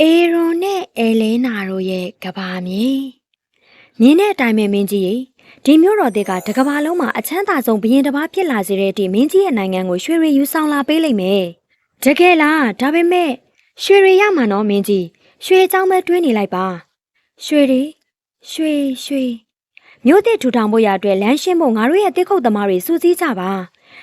အေရွန်နဲ့အဲလဲနာတို့ရဲ့ကဘာမြင်မြင်တဲ့အတိုင်းပဲမင်းကြီးရေဒီမျိုးတော်တွေကတကဘာလုံးမှာအချမ်းသာဆုံးဘရင်တစ်ပါးဖြစ်လာစေတဲ့အထိမင်းကြီးရဲ့နိုင်ငံကိုရွှေရီယူဆောင်လာပေးလိမ့်မယ်တကယ်လားဒါပေမဲ့ရွှေရီရမှာနော်မင်းကြီးရွှေအကြောင်းပဲတွင်းနေလိုက်ပါရွှေရီရွှေရွှေမြို့သစ်ထူထောင်ဖို့ရအတွက်လမ်းရှင်းဖို့ငါတို့ရဲ့တစ်ခုတ်သမားတွေစူးစီးကြပါ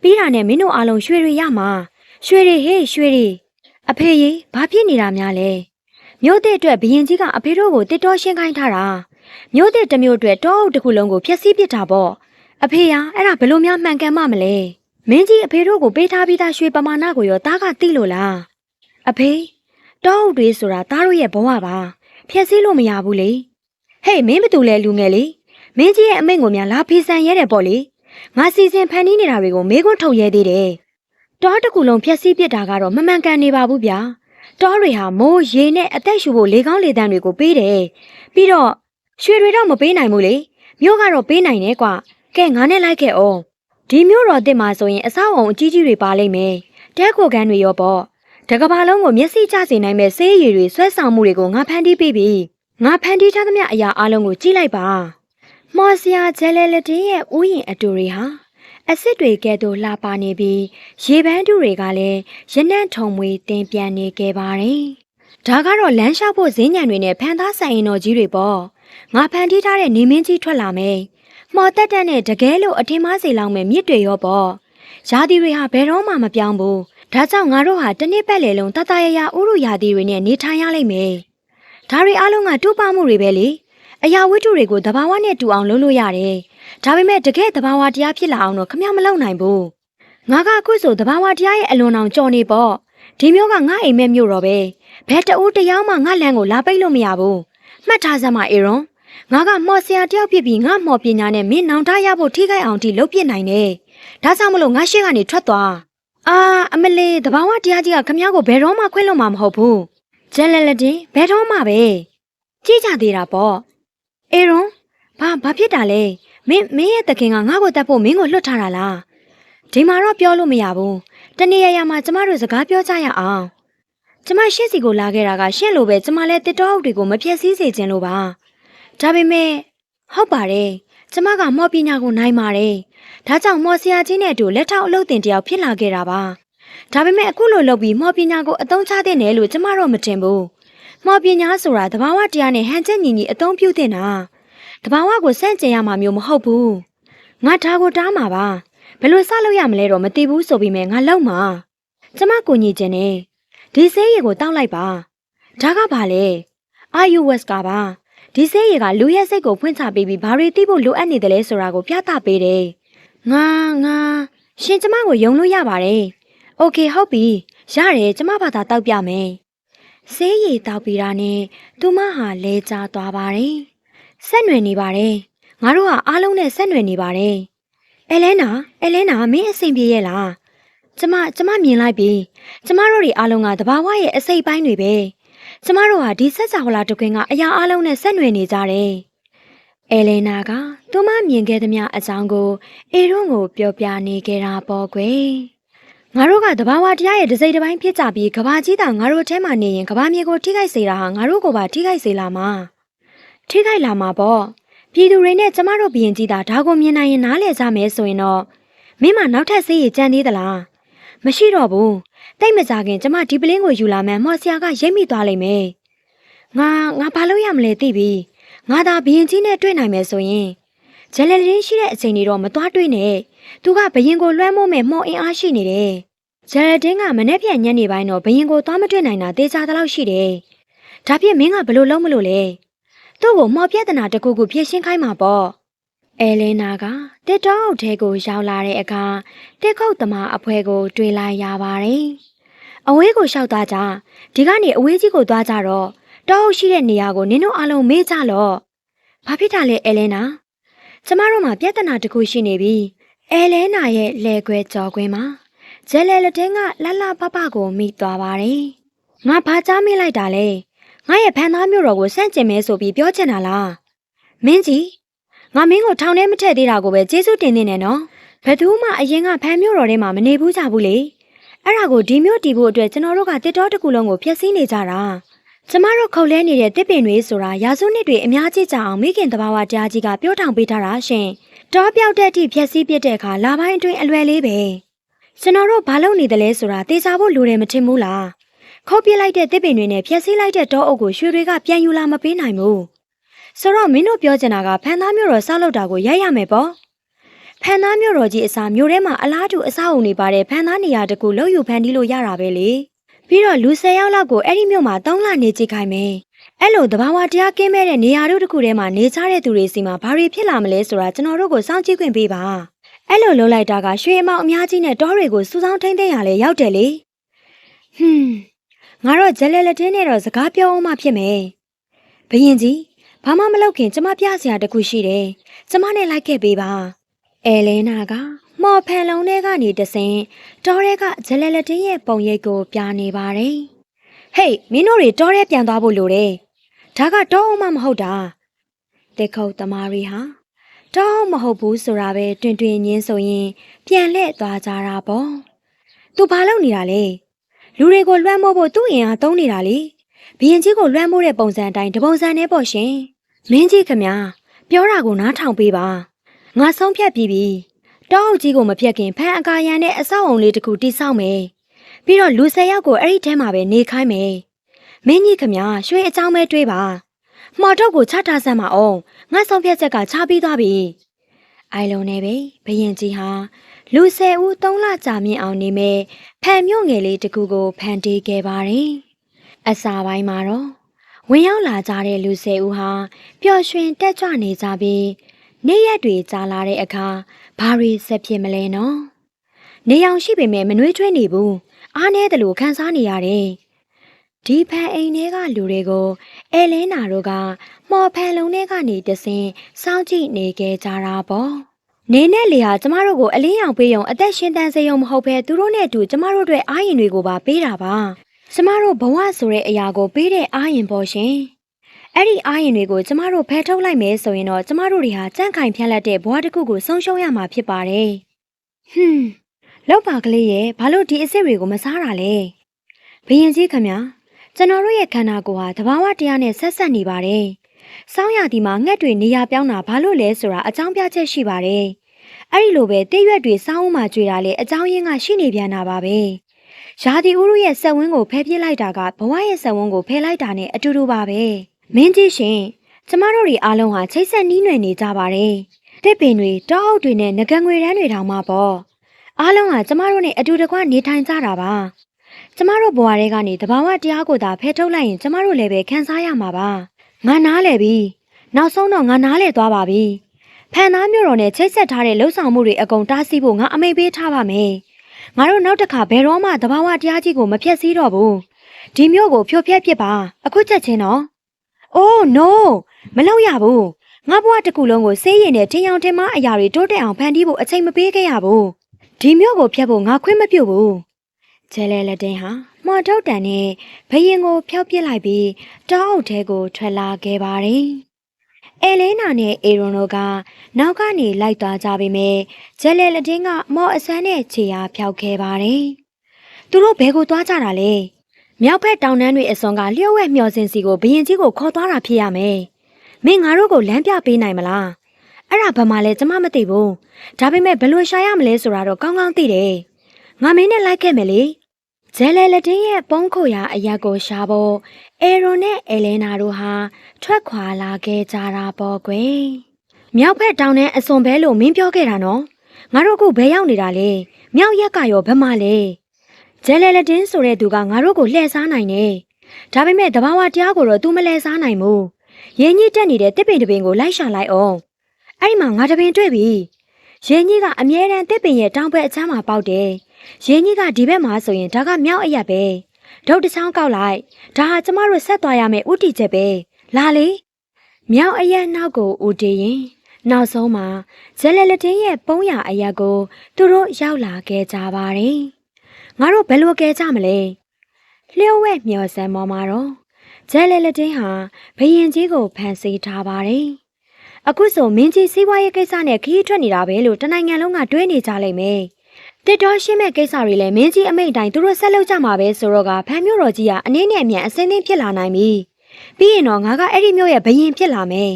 ပြီးတာနဲ့မင်းတို့အားလုံးရွှေရီရမှာရွှေရီဟေးရွှေရီအဖေကြီးဘာဖြစ်နေတာများလဲ မြို့သစ်အတွက်ဘရင်ကြီးကအဖေတို့ကိုတစ်တော်ရှင်းခိုင်းထားတာမြို့သစ်တစ်မျိုးအတွက်တောအုပ်တစ်ခုလုံးကိုဖျက်ဆီးပစ်တာပေါ့အဖေဟာအဲ့ဒါဘယ်လို့များမှန်ကန်မှမလဲမင်းကြီးအဖေတို့ကိုပေးထားပြီးသားရွှေပမာဏကိုရောတားကသိလို့လားအဖေတောအုပ်တွေဆိုတာတားတို့ရဲ့ဘဝပါဖျက်ဆီးလို့မရဘူးလေဟေးမင်းဘသူလဲလူငယ်လေးမင်းကြီးရဲ့အမိန့်ကိုများလာဖေးဆန်ရဲတယ်ပေါ့လေငါစီစဉ်ဖန်တီးနေတာတွေကိုမေးခွန်းထုတ်ရဲသေးတယ်တောတစ်ခုလုံးဖျက်ဆီးပစ်တာကတော့မမှန်ကန်နေပါဘူးဗျာ တောတွေဟာမိုးရေနဲ့အသက်ရှူဖို့လေကောင်းလေတန်းတွေကိုပေးတယ်။ပြီးတော့ရွှေတွေတော့မပေးနိုင်ဘူးလေ။မြို့ကတော့ပေးနိုင်တယ်ကွာ။ကဲငါနဲ့လိုက်ခဲ့အောင်။ဒီမြို့တော်တစ်မှာဆိုရင်အဆောက်အုံအကြီးကြီးတွေပါလိမ့်မယ်။တဲခိုကန်တွေရောပေါ့။တကဘာလုံးကိုမျက်စိကျစေနိုင်မဲ့ဆေးရည်တွေဆွဲဆောင်မှုတွေကိုငါဖန်တီးပေးပြီ။ငါဖန်တီးထားသမျှအရာအလုံးကိုကြည့်လိုက်ပါ။မော်စယာဂျယ်လဲလက်တင်းရဲ့ဥယျင်အတူတွေဟာ အစ်စ်တွေကဲ့သို့လှပနေပြီးရေပန်းတူတွေကလည်းရနံ့ထုံမွေတင်ပြန်နေခဲ့ပါတယ်။ဒါကတော့လမ်းလျှောက်ဖို့ဈဉ္ဉံတွေနဲ့ဖန်သားဆိုင်ရင်တော်ကြီးတွေပေါ့။ငါဖန်တီးထားတဲ့နေမင်းကြီးထွက်လာမယ်။မော်တက်တက်နဲ့တကယ်လို့အထင်မှားစေလောက်မဲ့မြစ်တွေရောပေါ့။ရာသီတွေဟာဘယ်တော့မှမပြောင်းဘူး။ဒါကြောင့်ငါတို့ဟာတစ်နှစ်ပတ်လည်လုံးတတရရဥရုရာသီတွေနဲ့နေထိုင်ရလိမ့်မယ်။ဒါတွေအလုံးကတူပမှုတွေပဲလေ။အရာဝတ္ထုတွေကိုသဘာဝနဲ့တူအောင်လုပ်လို့ရတယ်။ ဒါပေမဲ့တကယ်သဘာဝတရားဖြစ်လာအောင်တော့ခမမလုပ်နိုင်ဘူး။ငါကအခုဆိုသဘာဝတရားရဲ့အလွန်အောင်ကြော်နေပေါ့။ဒီမျိုးကငါအိမ်မက်မျိုးတော့ပဲ။ဘယ်တအိုးတရားမှငါလမ်းကိုလာပိတ်လို့မရဘူး။မှတ်ထားစမ်းပါအေရွန်။ငါကမော်ဆရာတယောက်ဖြစ်ပြီးငါမော်ပညာနဲ့မင်းနောင်တရဖို့ထိခိုက်အောင်ထိလုပ်ပြနိုင်တယ်။ဒါကြောင့်မလို့ငါရှေ့ကနေထွက်သွား။အာအမလေးသဘာဝတရားကြီးကခမ ्या ကိုဘယ်တော့မှခွင့်လွှတ်မှာမဟုတ်ဘူး။ဂျယ်လလတင်ဘယ်တော့မှပဲ။ကြည့်ကြသေးတာပေါ့။အေရွန်ဘာဘာဖြစ်တာလဲ။ မင်းမင်းရဲ့တခင်ကငါ့ကိုတတ်ဖို့မင်းကိုလွှတ်ထားတာလားဒီမှာတော့ပြောလို့မရဘူးတနေ့ရရမှာကျမတို့စကားပြောကြရအောင်ကျမရှင့်စီကိုလာခဲ့တာကရှင့်လိုပဲကျမလည်းတစ်တော်အုပ်တွေကိုမပြည့်စည်စေခြင်းလို့ပါဒါပေမဲ့ဟုတ်ပါတယ်ကျမကမော်ပညာကိုနိုင်ပါတယ်ဒါကြောင့်မော်ဆရာကြီးနဲ့အတူလက်ထောက်အလုပ်တင်တယောက်ဖြစ်လာခဲ့တာပါဒါပေမဲ့အခုလိုလုပ်ပြီးမော်ပညာကိုအသုံးချတဲ့နယ်လို့ကျမတော့မတင်ဘူးမော်ပညာဆိုတာသဘာဝတရားနဲ့ဟန်ချက်ညီညီအသုံးပြုတင်တာ တဘာဝကိုစန့်ကျင်ရမှာမျိုးမဟုတ်ဘူးငါဒါကိုတားမှာပါဘယ်လိုစလုပ်ရမလဲတော့မသိဘူးဆိုပြီးမဲ့ငါလောက်မှာကျမကိုညီကျင်နေဒီဆေးရည်ကိုတောက်လိုက်ပါဒါကဘာလဲ iOS ကပါဒီဆေးရည်ကလူရဲ့စိတ်ကိုဖွင့်ချပေးပြီးဘာတွေသိဖို့လိုအပ်နေတယ်လဲဆိုတာကိုပြသပေးတယ်ငါငါရှင်ကျမကိုယုံလို့ရပါတယ်โอเคဟုတ်ပြီရတယ်ကျမဘာသာတောက်ပြမယ်ဆေးရည်တောက်ပြီးတာနဲ့သူမဟာလဲကျသွားပါတယ် ဆက်နွယ်နေပါတယ်ငါတို့ကအားလုံးနဲ့ဆက်နွယ်နေပါတယ်အဲလဲနာအဲလဲနာမင်းအဆင်ပြေရဲ့လားကျမကျမမြင်လိုက်ပြီကျမတို့တွေအားလုံးကတဘာဝရဲ့အစိတ်ပိုင်းတွေပဲကျမတို့ဟာဒီဆက်စာဟလာတခွင်ကအရာအားလုံးနဲ့ဆက်နွယ်နေကြတယ်အဲလဲနာကသူမမြင်ခဲ့သမျှအကြောင်းကိုအေရွန်းကိုပြောပြနေကြတာပေါ့ကွယ်ငါတို့ကတဘာဝတရားရဲ့ဒစိမ့်တစ်ပိုင်းဖြစ်ကြပြီးကဘာကြီးတာငါတို့ထဲမှာနေရင်ကဘာမြေကိုထိခိုက်စေတာဟာငါတို့ကိုပါထိခိုက်စေလာမှာ ထိခိုက်လာမှာပေါ့ပြည်သူတွေနဲ့ကျမတို့ဘရင်ကြီးတာဒါကိုမြင်နိုင်ရင်နားလည်ကြမယ်ဆိုရင်တော့မင်းမနောက်ထပ်ဆေးရည်ကြံသေးသလားမရှိတော့ဘူးတိတ်မကြခင်ကျမဒီပလင်းကိုယူလာမှန်းမော်ဆရာကရိတ်မိသွားလိမ့်မယ်ငါငါဘာလို့ရမလဲသိပြီငါသာဘရင်ကြီးနဲ့တွေ့နိုင်မယ်ဆိုရင်ဂျယ်လလင်းရှိတဲ့အချိန်တွေတော့မသွားတွေ့နဲ့သူကဘရင်ကိုလွှမ်းမိုးမဲ့မော်အင်အားရှိနေတယ်ဂျယ်လဒင်းကမနေ့ပြန်ညနေပိုင်းတော့ဘရင်ကိုသွားမတွေ့နိုင်တာတေချာတလောက်ရှိတယ်ဒါဖြင့်မင်းကဘလို့လုံးမလို့လဲ သူ့ကိုမော်ပြဿနာတစ်ခုခုဖြေရှင်းခိုင်းမှာပေါ့အဲလင်းနာကတစ်တောအုပ်ထဲကိုရောက်လာတဲ့အခါတစ်ခုတ်သမားအဖွဲကို တွေ့လိုက်ရပါတယ်အဝေးကိုလျှောက်သွားကြဒီကနေအဝေးကြီးကိုသွားကြတော့တောအုပ်ရှိတဲ့နေရာကိုနင်တို့အားလုံးမေးကြလော့ဘာဖြစ်တာလဲအဲလင်းနာကျမတို့မှာပြဿနာတစ်ခုရှိနေပြီအဲလဲနာရဲ့လဲခွဲကြော်ခွင်းမှာဂျယ်လဲလက်တင်းကလှလှပပကိုမိသွားပါတယ်ငါဘာကြားမိလိုက်တာလဲ ငါရဲ့ဖန်သားမျိုးတော်ကိုစန့်ကျင်မဲဆိုပြီးပြောချင်တာလားမင်းကြီးငါမင်းကိုထောင်ထဲမထည့်သေးတာကိုပဲကျေးဇူးတင်နေတယ်နော်ဘယ်သူမှအရင်ကဖန်မျိုးတော်ထဲမှာမနေဘူးကြဘူးလေအဲ့ဒါကိုဒီမျိုးတီဖို့အတွက်ကျွန်တော်တို့ကတစ်တော်တစ်ခုလုံးကိုဖျက်ဆီးနေကြတာကျမတို့ခုတ်လဲနေတဲ့တစ်ပင်တွေဆိုတာရာစုနှစ်တွေအများကြီးကြာအောင်မိခင်တဘာဝတရားကြီးကပြောထောင်ပေးထားတာရှင်။တောပြောက်တဲ့အထိဖြက်စီးပြစ်တဲ့အခါလာပိုင်းအတွင်းအလွယ်လေးပဲ။ကျွန်တော်တို့ဘာလုပ်နေသလဲဆိုတာသိစားဖို့လိုတယ်မထင်ဘူးလား။ ခုတ်ပြစ်လိုက်တဲ့တစ်ပင်တွေနဲ့ဖြက်စီးလိုက်တဲ့တောအုပ်ကိုရွှေတွေကပြန်ယူလာမပေးနိုင်ဘူး။ဆိုတော့မင်းတို့ပြောချင်တာကဖန်သားမျိုးတော်ဆောက်လုပ်တာကိုရိုက်ရမယ်ပေါ့။ဖန်သားမျိုးတော်ကြီးအစားမျိုးထဲမှာအလားတူအဆောက်အုံတွေပါတဲ့ဖန်သားနေရာတကူလှုပ်ယူဖန်တီးလို့ရတာပဲလေ။ပြီးတော့လူ၁၀ယောက်လောက်ကိုအဲ့ဒီမြို့မှာတောင်းလာနေကြည့်ခိုင်းမယ်။အဲ့လိုတဘာဝတရားကင်းမဲ့တဲ့နေရာတို့တစ်ခုထဲမှာနေကြတဲ့သူတွေစီမှာဘာတွေဖြစ်လာမလဲဆိုတာကျွန်တော်တို့ကိုစောင့်ကြည့်ခွင့်ပေးပါ။အဲ့လိုလုပ်လိုက်တာကရွှေအမောင်အများကြီးနဲ့တောတွေကိုစူးစောင်းထိမ့်သိမ်းရလဲရောက်တယ်လေ။ဟွန်း ငါတော့ဂျက်လက်လက်တင်းနဲ့တော့စကားပြောအောင်မှဖြစ်မယ်။ဘရင်ကြီးဘာမှမလုပ်ခင်ကျမပြစရာတခုရှိတယ်။ကျမနဲ့လိုက်ခဲ့ပေးပါ။အဲလဲနာကမော်ဖန်လုံးထဲကနေတဆင်တောထဲကဂျက်လက်လက်တင်းရဲ့ပုံရိပ်ကိုပြနေပါတယ်။ဟေးမင်းတို့တွေတောထဲပြန်သွားဖို့လိုတယ်။ဒါကတောအောင်မှမဟုတ်တာ။တက်ခုတ်တမာရီဟာတောအောင်မဟုတ်ဘူးဆိုတာပဲတွင်တွင်ချင်းဆိုရင်ပြန်လှည့်သွားကြတာပေါ့။ तू ဘာလုပ်နေတာလဲ။ လူတွေကိုလွှမ်းမိုးဖို့သူ့အင်အားသုံးနေတာလေ။ဘရင်ကြီးကိုလွှမ်းမိုးတဲ့ပုံစံအတိုင်းတပုံစံနဲ့ပေါ့ရှင်။မင်းကြီးခမညာပြောတာကိုနားထောင်ပေးပါ။ငါဆုံးဖြတ်ပြီးပြီ။တောအုပ်ကြီးကိုမပြတ်ခင်ဖန်အကာရန်နဲ့အဆောက်အုံလေးတစ်ခုတိစောက်မယ်။ပြီးတော့လူ၁၀ယောက်ကိုအဲ့ဒီထဲမှာပဲနေခိုင်းမယ်။မင်းကြီးခမညာရွှေအကြောင်းပဲတွေးပါ။မှာတော့ကိုချထားစမ်းပါအောင်။ငါဆုံးဖြတ်ချက်ကချပြီးသွားပြီ။အိုင်လုံးနဲ့ပဲဘရင်ကြီးဟာ လူ၁၀ဦး၃လကြာမြင့်အောင်နေမဲ့ဖန်မြို့ငယ်လေးတစ်ခုကိုဖန်တီးခဲ့ပါတယ်။အစာပိုင်းမှာတော့ဝင်ရောက်လာကြတဲ့လူ၁၀ဦးဟာပျော်ရွှင်တက်ကြွနေကြပြီးနေ့ရက်တွေကြာလာတဲ့အခါဘာတွေဆက်ဖြစ်မလဲနော်။နေအောင်ရှိပေမဲ့မနှွေးထွေးနေဘူး။အားနည်းတယ်လို့ခံစားနေရတယ်။ဒီဖန်အိမ်ထဲကလူတွေကိုအဲလင်းနာတို့ကမော်ဖန်လုံးထဲကနေတဆင်စောင့်ကြည့်နေခဲ့ကြတာပေါ့။ နေနဲ့လေဟာကျမတို့ကိုအလင်းရောင်ပေးရုံအသက်ရှင်တန်စေရုံမဟုတ်ဘဲသူတို့နဲ့အတူကျမတို့အတွက်အားရင်တွေကိုပါပေးတာပါ။ကျမတို့ဘဝဆိုတဲ့အရာကိုပေးတဲ့အားရင်ပေါ့ရှင်။အဲ့ဒီအားရင်တွေကိုကျမတို့ဖယ်ထုတ်လိုက်မယ်ဆိုရင်တော့ကျမတို့တွေဟာကြန့်ခိုင်ဖြန့်လက်တဲ့ဘဝတစ်ခုကိုဆုံးရှုံးရမှာဖြစ်ပါတယ်။ဟွန်းလောက်ပါကလေးရဲ့ဘာလို့ဒီအစ်စ်တွေကိုမစားတာလဲ။ဘယင်ကြီးခမညာကျွန်တော်တို့ရဲ့ခန္ဓာကိုယ်ဟာတဘာဝတရားနဲ့ဆက်ဆက်နေပါတယ်။စောင်းရဒီမှာငှက်တွေနေရာပြောင်းတာဘာလို့လဲဆိုတာအကြောင်းပြချက်ရှိပါတယ်။ အဲ့ဒီလိုပဲတိရွက်တွေစောင်းဦးမှကြွေတာလေအကြောင်းရင်းကရှိနေပြန်တာပါပဲ။ရာသီဥတုရဲ့ဆက်ဝန်းကိုဖယ်ပြစ်လိုက်တာကဘဝရဲ့ဆက်ဝန်းကိုဖယ်လိုက်တာနဲ့အတူတူပါပဲ။မင်းကြီးရှင်ကျမတို့တွေအားလုံးဟာချိတ်ဆက်နှီးနွယ်နေကြပါတယ်။တစ်ပင်တွေတောအုပ်တွေနဲ့ငကငွေတန်းတွေတောင်မှပေါ့။အားလုံးဟာကျမတို့နဲ့အတူတကွနေထိုင်ကြတာပါ။ကျမတို့ဘဝတွေကနေတဘာဝတရားကိုသာဖယ်ထုတ်လိုက်ရင်ကျမတို့လည်းပဲခံစားရမှာပါ။ငါနားလေပြီ။နောက်ဆုံးတော့ငါနားလေသွားပါပြီ။ ဖန်သားမျိုးတော်နဲ့ချိတ်ဆက်ထားတဲ့လှုပ်ဆောင်မှုတွေအကုန်တားဆီးဖို့ငါအမိန့်ပေးထားပါမယ်။ငါတို့နောက်တစ်ခါဘယ်တော့မှတဘာဝတရားကြီးကိုမဖျက်ဆီးတော့ဘူး။ဒီမျိုးကိုဖြိုဖျက်ပစ်ပါ။အခုချက်ချင်းတော့။ Oh no မလုပ်ရဘူး။ငါဘဝတစ်ခုလုံးကိုစေးရင်နဲ့ထင်အောင်ထင်မှားအရာတွေတိုးတက်အောင်ဖန်တီးဖို့အချိန်မပေးခဲ့ရဘူး။ဒီမျိုးကိုဖျက်ဖို့ငါခွင့်မပြုဘူး။ကျဲလဲလက်တင်းဟာမော်ထုတ်တန်နဲ့ဘရင်ကိုဖျောက်ပစ်လိုက်ပြီးတောအုပ်ထဲကိုထွက်လာခဲ့ပါတယ်။ အဲလဲနာနဲ့အေရွန်တို့ကနောက်ကနေလိုက်သွားကြပေမဲ့ကျဲလဲလက်တင်းကမော်အစမ်းနဲ့ခြေရာဖျောက်ခဲ့ပါတယ်။သူတို့ဘယ်ကိုသွားကြတာလဲ။မြောက်ဘက်တောင်တန်းတွေအစွန်ကလျှို့ဝှက်မျောစင်စီကိုဘရင်ကြီးကိုခေါ်သွားတာဖြစ်ရမယ်။မင်းငါတို့ကိုလမ်းပြပေးနိုင်မလား။အဲ့ဒါဘာမှလဲကျမမသိဘူး။ဒါပေမဲ့ဘယ်လိုရှာရမလဲဆိုတာတော့ကောင်းကောင်းသိတယ်။ငါမင်းနဲ့လိုက်ခဲ့မယ်လေ။ ဂျဲလဲလက်တင်းရဲ့ပုံးခိုရာအရက်ကိုရှာဖို့အေရွန်နဲ့အဲလဲနာတို့ဟာထွက်ခွာလာခဲ့ကြတာပေါ့ကွယ်။မြောက်ဘက်တောင်တန်းအစွန်ဘဲလို့မင်းပြောခဲ့တာနော်။ငါတို့ကဘယ်ရောက်နေတာလဲ။မြောက်ရက်ကရောဘယ်မှလဲ။ဂျဲလဲလက်တင်းဆိုတဲ့သူကငါတို့ကိုလှည့်စားနိုင်တယ်။ဒါပေမဲ့တဘာဝတရားကိုတော့ तू မလှည့်စားနိုင်ဘူး။ရင်းကြီးတက်နေတဲ့တစ်ပင်တစ်ပင်ကိုလိုက်ရှာလိုက်အောင်။အဲ့ဒီမှာငါတစ်ပင်တွေ့ပြီ။ရင်းကြီးကအမြဲတမ်းတစ်ပင်ရဲ့တောင်ဘက်အချမ်းမှာပေါက်တယ်။ ရင်းကြီးကဒီဘက်မှာဆိုရင်ဒါကမြောက်အရက်ပဲ။ဒုတ်တစ်ချောင်းကောက်လိုက်။ဒါဟာကျမတို့ဆက်သွားရမယ့်ဥတီချက်ပဲ။လာလေ။မြောက်အရက်နောက်ကိုဥတီရင်နောက်ဆုံးမှာဇက်လက်လက်တင်းရဲ့ပုံးရအရက်ကိုသူတို့ရောက်လာခဲ့ကြပါတယ်။ငါတို့ဘယ်လိုကဲကြမလဲ။လျှို့ဝဲမျောစံမော်မှာတော့ဂျဲလဲလက်တင်းဟာဘယင်ကြီးကိုဖန်ဆီးထားပါတယ်။အခုဆိုမင်းကြီးစီးပွားရေးကိစ္စနဲ့ခီးထွက်နေတာပဲလို့တနိုင်ငံလုံးကတွေးနေကြလိမ့်မယ်။ တစ်တော်ရှင်းမဲ့ကိစ္စတွေလည်းမင်းကြီးအမိန့်အတိုင်းသူတို့ဆက်လုပ်ကြမှာပဲဆိုတော့ကဖန်မျိုးတော်ကြီးကအနည်းနဲ့အမြန်အစင်းသင်းဖြစ်လာနိုင်ပြီပြီးရင်တော့ငါကအဲ့ဒီမျိုးရဲ့ဘယင်ဖြစ်လာမယ်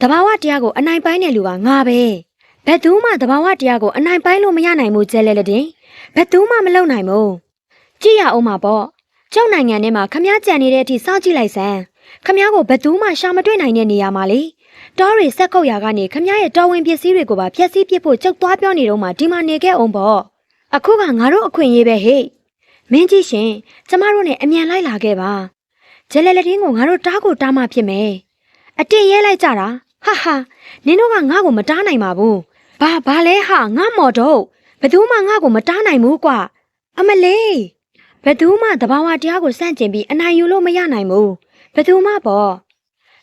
တဘာဝတရားကိုအနိုင်ပိုင်းတဲ့လူကငါပဲဘယ်သူမှတဘာဝတရားကိုအနိုင်ပိုင်းလို့မရနိုင်ဘူးကျဲလဲလက်တင်ဘယ်သူမှမလုပ်နိုင်ဘူးကြည့်ရအောင်ပါပေါ့ကျုပ်နိုင်ငံထဲမှာခမားကြံနေတဲ့အထိစောင့်ကြည့်လိုက်စမ်းခမားကိုဘယ်သူမှရှာမတွေ့နိုင်တဲ့နေရာမှာလေတောတွေဆက်ကုတ်ရာကနေခမားရဲ့တော်ဝင်ပစ္စည်းတွေကိုပါဖျက်ဆီးပစ်ဖို့ကျုပ်သွားပြောနေတော့မှဒီမှာနေခဲ့အောင်ပေါ့ အခုကငါတို့အခွင့်အရေးပဲဟေ့မင်းကြီးရှင်ကျမတို့နဲ့အမြန်လိုက်လာခဲ့ပါဂျယ်လက်လက်တင်းကိုငါတို့တားကိုတားမှဖြစ်မယ်အတင်းရဲလိုက်ကြတာဟာဟာနင်တို့ကငါ့ကိုမတားနိုင်ပါဘူးဘာဘာလဲဟာငါမော်တော့ဘယ်သူမှငါ့ကိုမတားနိုင်ဘူးကွာအမလေးဘယ်သူမှတဘာဝတရားကိုစန့်ကျင်ပြီးအနိုင်ယူလို့မရနိုင်ဘူးဘယ်သူမှပေါ့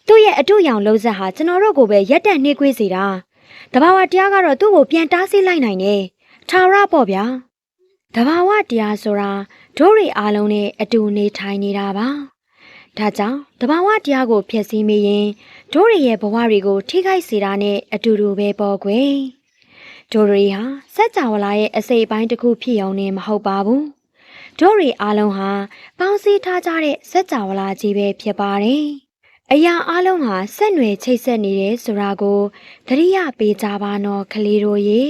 သူ့ရဲ့အတူရောင်လုံးဆက်ဟာကျွန်တော်တို့ကိုပဲရက်တက်နှေးကွေးစေတာတဘာဝတရားကတော့သူ့ကိုပြန်တားဆီးလိုက်နိုင်တယ် ထာဝရပေါ့ဗျာတဘာဝတရားဆိုတာဒို့ရီအားလုံးနဲ့အတူနေထိုင်နေတာပါဒါကြောင့်တဘာဝတရားကိုဖျက်ဆီးမိရင်ဒို့ရီရဲ့ဘဝတွေကိုထိခိုက်စေတာနဲ့အတူတူပဲပေါ့ကွယ်ဒို့ရီဟာစัจ java လာရဲ့အစိပ်အပိုင်းတစ်ခုဖြစ်အောင်နဲ့မဟုတ်ပါဘူးဒို့ရီအားလုံးဟာပေါင်းစည်းထားကြတဲ့စัจ java လာကြီးပဲဖြစ်ပါတယ်အရာအလုံးဟာဆက်နွယ်ချိတ်ဆက်နေတယ်ဆိုတာကိုသတိရပေးကြပါနော်ကလေးတို့ရေ